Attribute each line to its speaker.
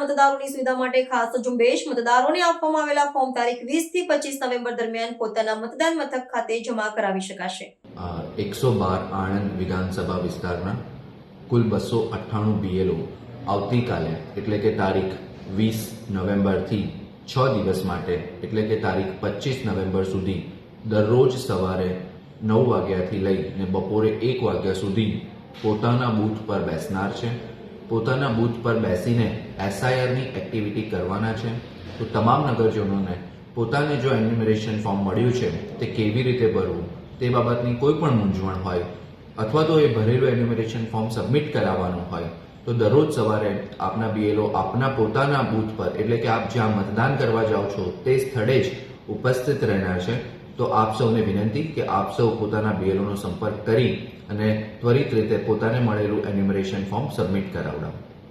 Speaker 1: મતદારોની સુવિધા માટે ખાસ ઝુંબેશ મતદારોને આપવામાં આવેલા ફોર્મ તારીખ વીસથી પચીસ નવેમ્બર દરમિયાન પોતાના મતદાન મથક ખાતે જમા કરાવી શકાશે.
Speaker 2: એકસો બાર આણંદ વિધાનસભા વિસ્તારના કુલ બસો અઠ્ઠાણું બીએલઓ આવતીકાલે, એટલે કે તારીખ વીસ નવેમ્બરથી છ દિવસ માટે, એટલે કે તારીખ પચીસ નવેમ્બર સુધી દરરોજ સવારે નવ વાગ્યાથી લઈને બપોરે એક વાગ્યા સુધી પોતાના બૂથ પર બેસનાર છે. પોતાના બૂથ પર બેસીને એસઆઈઆરની એક્ટિવિટી કરવાના છે. તો તમામ નગરજનોને પોતાને જો એન્યુમરેશન ફોર્મ મળ્યું છે, તે કેવી રીતે ભરવું? તે બાબતની કોઈ પણ મૂંઝવણ હોય અથવા તો એ ભરેલું એન્યુમરેશન ફોર્મ સબમિટ કરાવવાનું હોય, તો દરરોજ સવારે આપના બીએલઓ આપના પોતાના બૂથ પર, એટલે કે આપ જ્યાં મતદાન કરવા જાઓ છો, તે સ્થળે જ ઉપસ્થિત રહેનાર છે. તો આપ સૌને વિનંતી કે આપ સૌ પોતાના બીએલઓનો સંપર્ક કરી અને ત્વરિત રીતે પોતાને મળેલું એન્યુમરેશન ફોર્મ સબમિટ કરાવડાવો.